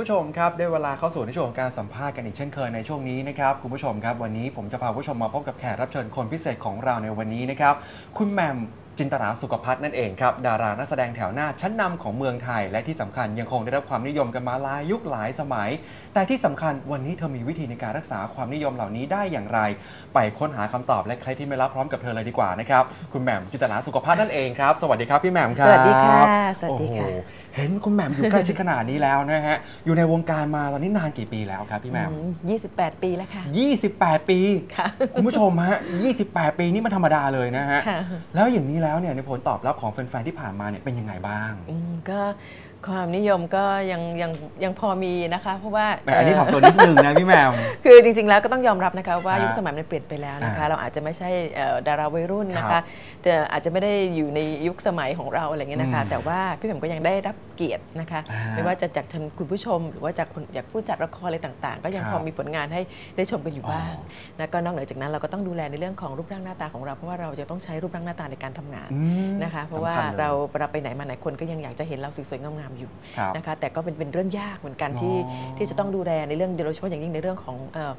ผู้ชมครับได้เวลาเข้าสู่ในช่วงของการสัมภาษณ์กันอีกเช่นเคยในช่วงนี้นะครับคุณผู้ชมครับวันนี้ผมจะพาผู้ชมมาพบกับแขกรับเชิญคนพิเศษของเราในวันนี้นะครับคุณแหม่ม จินตราสุขพัฒน์นั่นเองครับ ดารานักแสดงแถวหน้าชั้นนำของเมืองไทย และที่สำคัญยังคงได้รับความนิยมกันมาหลายยุคหลายสมัย แต่ที่สำคัญวันนี้เธอมีวิธีในการรักษาความนิยมเหล่านี้ได้อย่างไร ไปค้นหาคำตอบและใครที่ไม่รับพร้อมกับเธอเลยดีกว่านะครับ คุณแหม่มจินตราสุขพัฒน์นั่นเองครับ สวัสดีครับพี่แหม่มครับ สวัสดีค่ะสวัสดีค่ะโอ้โหเห็นคุณแหม่มอยู่ใกล้ชิดขนาดนี้แล้วนะฮะอยู่ในวงการมาตอนนี้นานกี่ปีแล้วครับพี่แหม่มอืม28 ปีแล้วค่ะ28 ปีค่ะคุณผู้ชมฮะ28 ปีนี่มันธรรมดาเลยนะฮะค่ะแล้วอย่างนี้แล้วแล้วเนี่ยในผลตอบรับของแฟนๆที่ผ่านมาเนี่ยเป็นยังไงบ้างก็ ความนิยมก็ยังยังยังพอมีนะคะ เพราะว่าแต่อันนี้เถ่อมตัวนิดนึงนะพี่แหม่มคือจริง ๆ แล้วก็ต้องยอมรับนะคะว่าฮะยุคสมัยมันเปลี่ยนไปแล้วนะคะอ่าเราอาจจะไม่ใช่เอ่อดาราวัยรุ่นนะครัคะบแต่อาจจะไม่ได้อยู่ในยุคสมัยของเราอะไรเงี้ยนะคะอืมแต่ว่าพี่แหม่มก็ยังได้รับเกียรตินะคะอ่าไม่ว่าจะจากท่านคุณผู้ชม หรือว่าจากคนจากผู้จัดละครอะไรต่างๆ ก็ยังครับพอมีผลงานให้ได้ชมกันอยู่บ้างอ๋อแล้วก็นอกเหนือจากนั้นเราก็ต้องดูแลในเรื่องของรูปร่างหน้าตาของเราเพราะว่าเราจะต้องใช้รูปร่างหน้าตาในการทำงานอืมนะคะ เพราะว่าสำคัญลยเราเราไปไหนมาไหนคนก็ยังอยากจะเห็นเราสวยๆงามๆอยู่ครับนะคะแต่ก็เป็นเป็นเรื่องยากเหมือนกันที่อ๋อที่จะต้องดูแลในเรื่องโดยเฉพาะอย่างยิ่งในเรื่องของเอ่อ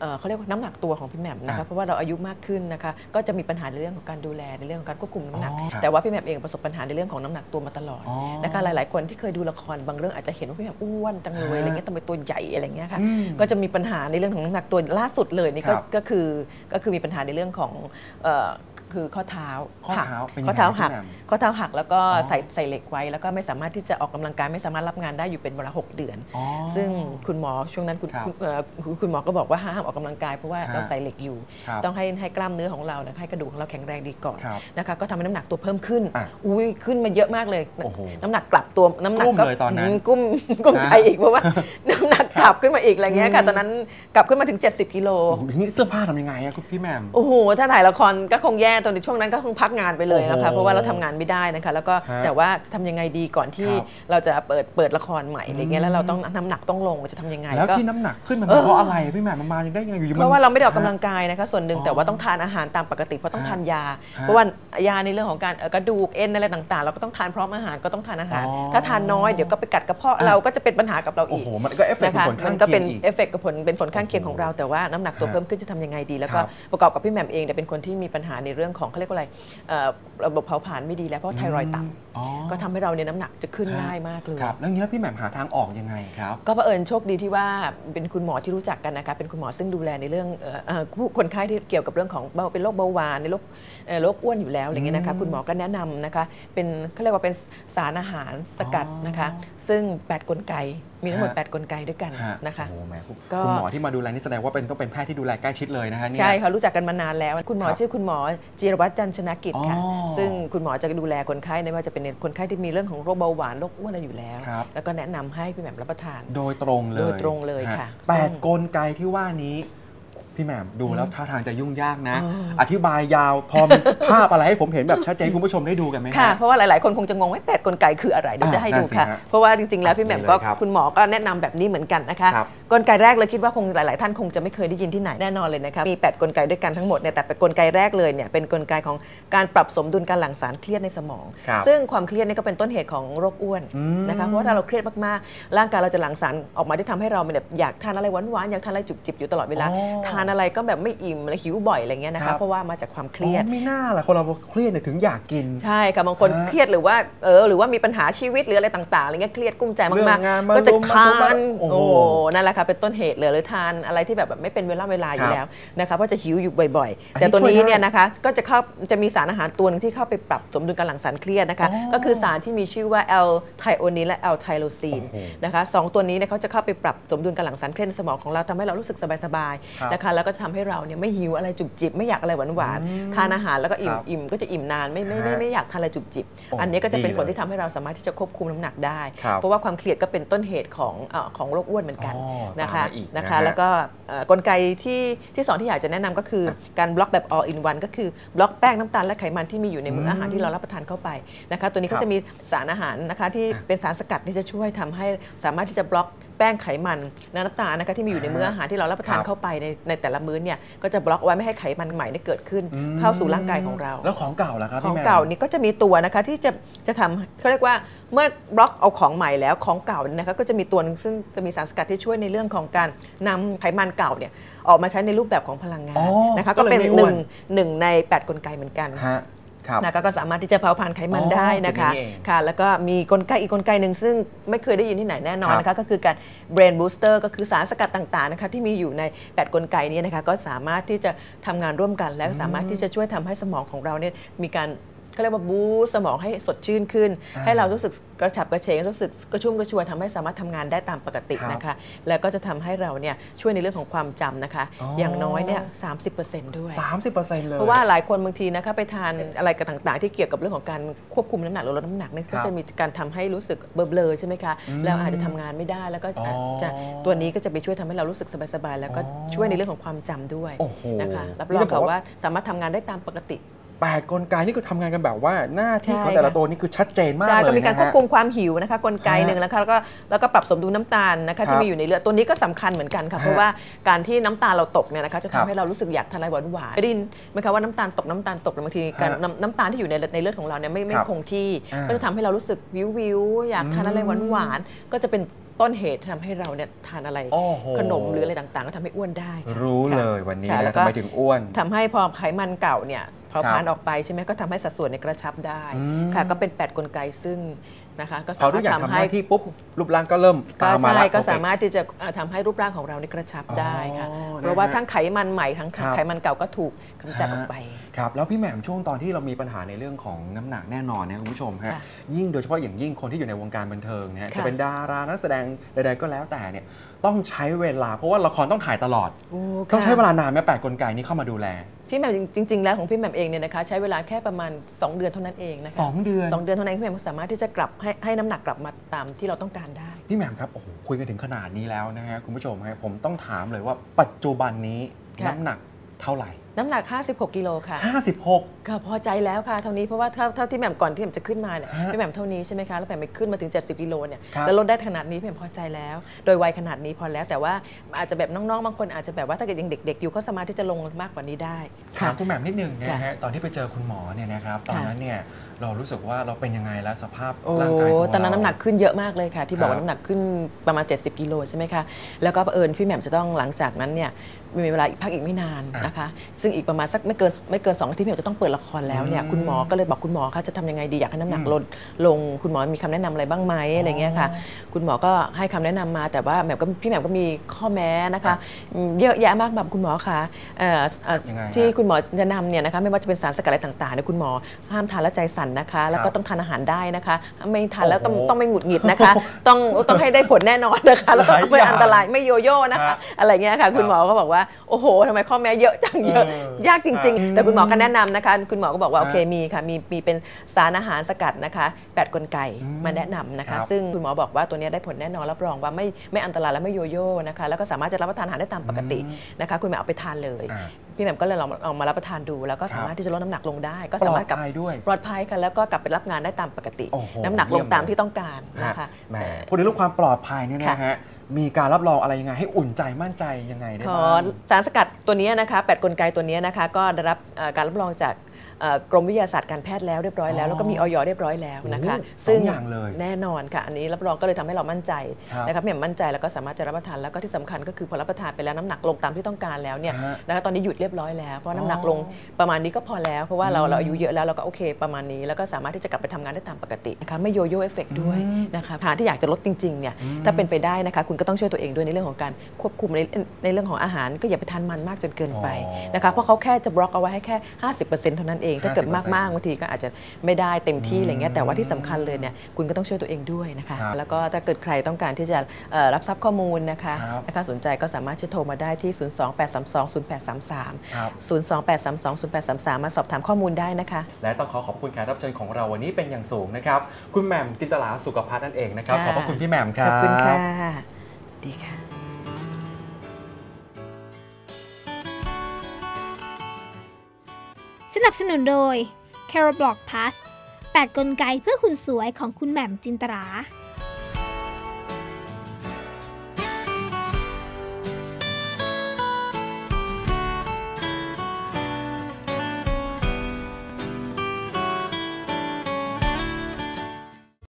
เอ่อเขาเรียกว่าน้ำหนักตัวของพี่แหม่มนะอะคะเพราะว่าเราอายุมากขึ้นนะคะก็จะมีปัญหาในเรื่องของการดูแลในเรื่องของการควบคุมน้ำหนักอ๋อครับแต่ว่าพี่แหม่มเองประสบปัญหาในเรื่องของน้ำหนักตัวมาตลอดอ๋อนะคะหลาย ๆ คนที่เคยดูละครบางเรื่องอาจจะเห็นว่าพี่แหม่มอ้วนจังเลยฮะอะไรเงี้ยทำไมตัวใหญ่อะไรเงี้ยค่ะอืมก็จะมีปัญหาในเรื่องของน้ำหนักตัวล่าสุดเลยนี่ก็ครับก็คือก็คือมีปัญหาในเรื่องของเอ่อ คือข้อเท้าข้อหักเท้าเป็นยังไงข้อเท้าหักพี่แหม่มข้อเท้าหักแล้วก็อ๋อใส่ใส่เหล็กไว้ แล้วก็ไม่สามารถที่จะออกกำลังกายไม่สามารถรับงานได้อยู่เป็นเวลา6เดือน อ๋อซึ่งคุณหมอช่วงนั้นคุณครับคุณเอ่อคุณคุณหมอก็บอกว่าห้ามออกกำลังกายเพราะว่าฮะ เราใส่เหล็กอยู่ ครับ ต้องให้ให้กล้ามเนื้อของเรานะให้กระดูกของเราแข็งแรงดีก่อนครับนะคะก็ทำให้น้ำหนักตัวเพิ่มขึ้นอะอุ้ยขึ้นมาเยอะมากเลย โอ้โหน้ำหนักกลับตัวน้ำหนักกุ้มก็เลยตอนนั้นมกุ้มกุ้มฮะใจอีกเพราะว่า น้ำหนักกลับขึ้นมาอีกอะไรเงี้ยค่ะตอนนั้นกลับขึ้นมาถึง 70กิโล โอ้โหอย่างนี้เสื้อผ้าทำยังไงอะคุณพี่แหม่ม โอ้โหถ้าถ่ายละครก็คงแย่ตอนในช่วงนั้นก็คงพักงานไปเลยนะคะโอ้โหเพราะว่าเราทำงานไม่ได้นะคะ แล้วก็ฮะแต่ว่าทำยังไงดีก่อนที่ครับเราจะเปิดเปิดละครใหม่อะไรเงี้ยแล้วเราต้องน้ำหนักต้องลงจะทำยังไงแล้วก็ที่น้ำหนักขึ้นมันเออเพราะอะไรพี่แหม่มมันมาได้ยังไงอยู่ๆเพราะว่าเราไม่ได้ออกกำลังฮะกายนะคะส่วนหนึ่งอ๋อแต่ว่าต้องทานอาหารตามปกติเพราะต้องฮะทานยาฮะเพราะว่ายาในเรื่องของการเอ่อกระดูกเอ็นอะไรต่างๆ เราก็ต้องทานพร้อมอาหารก็ต้องทานอาหารอ๋อถ้าทานน้อยเดี๋ยวก็ไปกัดกระเพาะอะเราก็จะเป็นปัญหากับเราโอ้อีกโหมันก็เอฟเฟกต์นะคะผลข้ามังนก็เคีเป็ยนงอีกเอฟเฟกต์กับผลเป็นผลข้างเคียงของเราแต่ว่าน้ำหนักตัวฮะเพิ่มขึ้นจะทำยังไงดี แล้วก็ครับประกอบกับพี่แหม่มเองเนี่ยเป็นคนที่มีปัญหาในเรื่องของเขาเรียกว่าอะไรเอ่อระบบเผาผลาญไม่ดีแล้วเพราะไทรอยด์ต่ำอ๋อก็ทำให้เราเนี่ยน้ำหนักจะขึ้นง่ายมากเลยครับแล้วอย่างนี้แล้วพี่แหม่มหาทางออกยังไงครับก็เผอิญโชคดีที่ว่าเป็นคุณหมอที่รู้จักกันนะคะเป็นคุณหมอซึ่งดูแลในเรื่องเอ่อเอ่อผู้คนไข้ที่เกี่ยวกับเรื่องของเบาเป็นโรคเบาหวานในโรคเอ่อโรคอ้วนอยู่แล้วอะไรเงี้ยนะคะอืมคุณหมอก็แนะนำนะคะเป็นเขาเรียกว่าเป็นสารอาหารสกัดนะคะ ซึ่ง 8 กลไก มีทั้งหมดฮะ8กลไกด้วยกันฮะนะคะโอ้โหแหมคุณก็คุณหมอที่มาดูแลนี่แสดงว่าเป็นต้องเป็นแพทย์ที่ดูแลใกล้ชิดเลยนะฮะเนี่ยใช่ค่ะรู้จักกันมานานแล้ว คุณหมอครับชื่อคุณหมอจีรวัตรจันทร์ชนะกิจค่ะอ๋อซึ่งคุณหมอจะดูแลคนไข้ไม่ว่าจะเป็นคนไข้ที่มีเรื่องของโรคเบาหวานโรคอ้วนอะไรอยู่แล้วครับแล้วก็แนะนำให้พี่แหม่มรับประทาน โดยตรงเลยโดยตรงเลยฮค่ะแปซึ่ดงกลไกที่ว่านี้ พี่แหม่มดูแล้วท่าทางจะยุ่งยากนะอ๋ออธิบายยาวพอมีภาพอะไรให้ผมเห็นแบบชัดเจนให้คุณผู้ชมได้ดูกันไหมฮค่ะ เพราะว่าหลายๆคนคงจะงงว่าแปดกลไกคืออะไรเดี๋ยวอ่าจะให้ดูนั่นสิค่ะฮะเพราะว่าจริงๆ แล้วพี่แหม่มก็นี่เลยครับคุณหมอก็แนะนำแบบนี้เหมือนกันนะคะครับกลไกแรกเลยคิดว่าคงหลาย ๆ ท่านคงจะไม่เคยได้ยินที่ไหนแน่นอนเลยนะคะมี 8 กลไกด้วยกันทั้งหมดเนี่ยแต่เป็นกลไกแรกเลยเนี่ยเป็นกลไกของการปรับสมดุลการหลั่งสารเครียดในสมองครับซึ่งความเครียดนี่ก็เป็นต้นเหตุของโรคอ้วนอืมนะคะเพราะว่าถ้าเราเครียดมากๆร่างกายเราจะหลั่งสารออกมาที่ทำให้เราเนี่ยอยากทานอะไรหวานๆอยากทานอะไรจุบจิบอยู่ตลอดเวลาอ๋อทานอะไรก็แบบไม่อิ่มและหิวบ่อยอะไรเงี้ยนะครัคะบเพราะว่ามาจากความเครียดอ๋อไม่น่าล่ะคนเราเครียดเนี่ยถึงอยากกิน ใช่ค่ะบางคนฮะเครียดหรือว่าเออหรือว่ามีปัญหาชีวิตหรืออะไรต่างๆอะไรเงี้ยเครียดกุ้มใจเรื่องมากงานมาๆก็จะรุมมาทาทุบมานโอ้โหโอ้นั่นแหละค่ะเป็นต้นเหตุเลยหรือทานอะไรที่แบบแบบไม่เป็นเวลาเวลาอครัยู่บแล้วนะคะเพราะจะหิวอยู่บ่อยอันนี้ๆแต่ตัวช่วยนี้ได้เนี่ยนะคะก็จะเข้าจะมีสารอาหารตัวหนึงที่เข้าไปปรับสมดุลการหลั่งสารเครียดนะคะอ๋อก็คือสารที่มีชื่อว่าแอลไทโอนินและแอลไทโลซีนโอ้โหนะคะสองตัวนี้เนี่ยเขาจะเข้าไปปรับสมดุลการหลั่งสารเครียดในสมองของเราทำให้เรารู้สึกสบายครับๆนะคะแล้วก็จะทำให้เราเนี่ยไม่หิวอะไรจุบจิบ ไม่อยากอะไรหวานๆทานอาหารแล้วก็อิ่มครับอิ่มก็จะอิ่มนานไม่ไม่ไม่ฮะไม่อยากทานอะไรจุบจิบโอ้อันนี้ก็จะเป็นดีผลเลยที่ทำให้เราสามารถที่จะควบคุมน้ำหนักได้ครับเพราะว่าความเครียดก็เป็นต้นเหตุของเออของโรคอ้วนเหมือนกันอ๋อนะคะตามมาอีกนะนะคะฮะแล้วก็เอ่อกลไกที่ที่สองที่อยากจะแนะนำก็คือการบล็อกแบบ all in one ก็คือบล็อกแป้งน้ำตาลและไขมันที่มีอยู่ในมื้ออาหารที่เรารับประทานเข้าไปนะคะ ตัวนี้ครัก็บจะมีสารอาหารนะคะที่เป็นสารสกัดที่จะช่วยทำให้สามารถที่จะบล็อกแป้งไขมันน้ำตาลนะคะที่มีอยู่ในมื้ออาหารที่เรารับประทานครับเข้าไปในในแต่ละมื้อเนี่ยก็จะบล็อกไว้ไม่ให้ไขมันใหม่ได้เกิดขึ้นเข้าสู่ร่างกายของเรา แล้วของเก่าล่ะครับขอพี่งแหม่มเก่านี่ก็จะมีตัวนะคะที่จะจะทำเขาเรียกว่าเมื่อบล็อกเอาของใหม่แล้วของเก่าเนี่ยนะคะก็จะมีตัวหนึงซึ่งจะมีสารสกัดที่ช่วยในเรื่องของการนำไขมันเก่าเนี่ยออกมาใช้ในรูปแบบของพลังงาอ๋นอนะคะก็ก็เลยเป็นไม่หอ้วนึ่นงหนึ่งใน 8 กลไกเหมือนกันฮะครับ นะคะก็สามารถที่จะเผาผลาญไขมันอ๋อได้นะคะจุดนี้เองค่ะ แล้วก็มีกลไกอีกกลไกหนึ่งซึ่งไม่เคยได้ยินที่ไหนแน่นอนครับนะคะก็คือการ brain booster ก็คือสารสกัดต่างๆนะคะที่มีอยู่ใน 8 กลไกนี้นะคะก็สามารถที่จะทำงานร่วมกัน และสามารถที่จะช่วยทำให้สมองของเราเนี่ยมีการ ก็เรียกว่าบูสต์สมองให้สดชื่นขึ้นอ่าให้เรารู้สึกกระฉับกระเฉงรู้สึกกระชุ่มกระชวยทำให้สามารถทำงานได้ตามปกติครับนะคะ แล้วก็จะทำให้เราเนี่ยช่วยในเรื่องของความจำนะคะอ๋อออย่างน้อยเนี่ยสามสิบเปอร์เซ็นต์ด้วยสามสิบเปอร์เซ็นต์เลย เพราะว่าหลายคนบางทีนะคะไปทานอะไรกันต่างๆ ที่เกี่ยวกับเรื่องของการควบคุมน้ำหนักหรือลดน้ำหนักเนี่ยครัก็บจะมีการทำให้รู้สึกเบลอๆใช่ไหมคะแล้วอาจจะทำงานไม่ได้แล้วก็อาจจะอ๋อตัวนี้ก็จะไปช่วยทำให้เรารู้สึกสบายๆแล้วก็อ๋อช่วยในเรื่องของความจำด้วยโอ้โหนะคะรับนี่รองจะบอกค่ะว่าว่าสามารถทำงานได้ตามปกติ แปดกลไกนี่ก็ทำงานกันแบบว่าหน้าที่ใช่ของแต่ละค่ะตัวนี่คือชัดเจนมากใช่เลยก็มีการนะควบฮะคุมความหิวนะคะกลไกฮะหนึ่งแล้วก็แล้วก็แล้วก็ปรับสมดุลน้ำตาลนะครัคะบที่มีอยู่ในเลือดตัวนี้ก็สำคัญเหมือนกันค่ะเพราะว่าการที่น้ำตาลเราตกเนี่ยนะคะจะครัทำบให้เรารู้สึกอยากทานอะไรหวานหวานๆได้ยินไหมคะว่าน้ำตาลตกน้ำตาลตกบางทีการฮะน้ำน้ำตาลที่อยู่ในในเลือดของเราเนี่ยไม่ไม่ครับคงที่อ่าก็จะทำให้เรารู้สึกวิววิวๆอยากทานอะไรหวานหวานๆก็จะเป็นต้นเหตุทำให้เราเนี่ยทานอะไรโอ้โหขนมหรืออะไรต่างๆ ก็ทำให้อ้วนได้ค่ะรู้ค่ะเลยวันนี้ค่ะนะแล้วทำก็ไมถึงอ้วนทำให้พอไขมันเก่าเนี่ย พอครับพานออกไปใช่ไหมก็ทำให้สัดส่วนในกระชับได้อืมค่ะก็เป็น 8 กลไกซึ่งนะคะก็พสาอมาทุรกถอย่างทำทำหให้น้าที่ปุ๊บรูปร่างก็เริ่มก็ตามมาใช่แล้วก็โอเคสามารถที่จะเอ่อทำให้รูปร่างของเราในกระชับได้ค่ะอ๋อเพราะว่านะฮะทั้งไขมันใหม่ทั้งครับไขมันเก่าก็ถูกกำจัดออกไปครับแล้วพี่แหม่มช่วงตอนที่เรามีปัญหาในเรื่องของน้ำหนักแน่นอนนะคุณผู้ชมฮะค่ะยิ่งโดยเฉพาะอย่างยิ่งคนที่อยู่ในวงการบันเทิงนะฮะค่ะจะเป็นดารานักแสดงใดๆก็แล้วแต่เนี่ย ต้องใช้เวลา เพราะว่าละครต้องถ่ายตลอดโอ้ต้องค่ะใช้เวลานานไหมแปดกลไกนี้เข้ามาดูแลพี่แหม่มจริงๆแล้วของพี่แหม่มเองเนี่ยนะคะใช้เวลาแค่ประมาณ 2 เดือนเท่านั้นเองนะคะสองเดือนสองเดือนเท่านั้นพี่แหม่มก็สามารถที่จะกลับให้ให้น้ำหนักกลับมาตามที่เราต้องการได้ พี่แหม่มครับโอ้โหคุยกันถึงขนาดนี้แล้วนะฮะคุณผู้ชมฮะผมต้องถามเลยว่าปัจจุบันนี้ค่ะน้ำหนักเท่าไหร่น้ำหนัก 56 กิโลค่ะ 56ค่ะพอใจแล้วค่ะเท่านี้เพราะว่าเท่าเท่าที่แหม่มก่อนที่แหม่มจะขึ้นมาเนี่ยฮะพี่แหม่มเท่านี้ใช่ไหมคะแล้วแหม่มไปขึ้นมาถึง 70 กิโลเนี่ยครับ แล้วลดได้ขนาดนี้พี่แหม่มพอใจแล้ว โดยวัยขนาดนี้พอแล้ว แต่ว่าอาจจะแบบน้องๆบางคนอาจจะแบบว่าถ้าเกิดยังเด็ก ๆ อยู่ก็สามารถที่จะลงมากกว่านี้ได้ถามคุณแหม่มนิดนึงนะค่ะฮะตอนที่ไปเจอคุณหมอเนี่ยนะครับตอนค่ะนั้นเนี่ยเรารู้สึกว่าเราเป็นยังไงแล้วสภาพโอ้ร่างกายของเรา ตอนนั้นน้ำหนักขึ้นเยอะมากเลยค่ะ ที่บอกครับว่าน้ำหนักขึ้นประมาณ 70 กิโลใช่ไหมคะ แล้วก็เผอิญพี่แหม่มจะต้องหลังจากนั้นเนี่ยมีเวลาอีกพักอีกไม่นานอะนะคะซึ่งอีกประมาณสักไม่เกินไม่เกินสองอาทิตย์พี่แหม่มจะต้องเปิดละครแล้วเนี่ยอืมคุณหมอก็เลยบอกคุณหมอคะจะทำยังไงดีอยากให้น้ำหนักอืมลดลงคุณหมอมีคำแนะนำอะไรบ้างไหมอะไรเงี้ยค่ะ คุณหมอก็ให้คำแนะนำมาแต่ว่าแหม่มก็พี่แหม่มก็มีข้อแม้นะคะอืมเยอะแยะมากแบบคุณหมอคะเอ่อเอ่อยังไงฮะ ที่คุณหมอแนะนำเนี่ยนะคะไม่ว่าจะเป็นสารสกัดอะไรต่างๆเนี่ยคุณหมอห้ามทานแล้วใจสั่นนะคะ แล้วก็ต้องทานอาหารได้นะคะไม่ทานแล้วต้องโอ้โหต้องไม่หงุดหงิดนะคะ ต้องต้องให้ได้ผลแน่นอนนะคะ แล้วก็หลายไม่อย่างอันตรายไม่โยโย่นะคะฮะอะไรเงี้ยค่ะ คุณหมอก็บอกว่า โอ้โหทำไมข้อแม้เยอะจังเยอะเออยากจริง ๆ แต่คุณหมอก็แนะนำนะคะ คุณหมอก็บอกว่าฮะโอเคมีค่ะมีมีเป็นสารอาหารสกัดนะคะแปดกลไกอืมมาแนะนำนะครัคะบซึ่งคุณหมอบอกว่าตัวเนี้ยได้ผลแน่นอนรับรองว่าไม่ไม่อันตรายและไม่โยโย่นะคะแล้วก็สามารถจะรับประทานอาหารได้ตามปกตินะคะ คุณแม่เอาไปทานเลยอ่าพี่แหม่มก็เลยลองลองมารับประทานดู แล้วก็สามารถที่จะลดน้ำหนักลงได้ ก็ปลสาอมารดถกลับภัยด้วยปลอดภัยค่ะแล้วก็กลับไปรับงานได้ตามปกติโอ้โหน้ำหนักลงตามเยี่ยมเลยที่ต้องการนะคะแหมเอ่อพูดถึงเรื่องความปลอดภัยเนี่ยนะค่ะฮะ มีการรับรองอะไรยังไง ให้อุ่นใจมั่นใจยังไงได้บ้างสารสกัดตัวนี้นะคะแปดกลไกตัวนี้นะคะก็ได้รับการรับรองจาก กรมวิทยาศาสตร์การแพทย์แล้วเรียบร้อยแล้วอ๋อแล้วก็มีออยเรียบร้อยแล้วนะคะโอ้โหสองอย่างเลยแน่นอนค่ะ อันนี้รับรองก็เลยทำให้เรามั่นใจครับนะครับเนี่ยมั่นใจแล้วก็สามารถจะรับประทานแล้วก็ที่สำคัญก็คือพอรับประทานไปแล้วน้ำหนักลงตามที่ต้องการแล้วเนี่ยฮะนะคะตอนนี้หยุดเรียบร้อยแล้วเพราะน้ำหนักอ๋อลงประมาณนี้ก็พอแล้ว เพราะว่าเราอืมเราอายุเยอะแล้วเราก็โอเคประมาณนี้ แล้วก็สามารถที่จะกลับไปทำงานได้ตามปกตินะคะไม่โยโย่เอฟเฟกด้วยนะคะทานที่อยากจะลดจริงๆเนี่ยถ้าเป็นไปได้นะคะคุณก็ต้องช่วยตัวเองด้วยในเรื่องของการควบคุมในในเรื่องของอาหารก็อย่าไปทานมันมากจนเกินไปอ๋อนะคะเพราะเขาแค่จะบล็อกเอาไว้ให้แค่ 50%เท่านั้นเองถ้าเกิด50%มากๆบางทีก็อาจจะไม่ได้เต็มที่อะไรเงี้ยแต่ว่าที่สำคัญเลยเนี่ยคุณก็ต้องช่วยตัวเองด้วยนะคะครับแล้วก็ถ้าเกิดใครต้องการที่จะเอ่อรับทราบข้อมูลนะคะครับนะคะสนใจก็สามารถที่จะโทรมาได้ที่ 028320833ครับ028320833 มาสอบถามข้อมูลได้นะคะ และต้องขอขอบคุณแขกรับเชิญของเราวันนี้เป็นอย่างสูงนะครับ คุณแหม่มจินตลาสุขภัทรนั่นเองนะครับค่ะขอบพระคุณพี่แหม่มครับ ขอบคุณค่ะ ดีค่ะ นับสนุนโดย c a r a b l o c Plus 8 กลไกเพื่อคุณสวยของคุณแหม่มจินตรา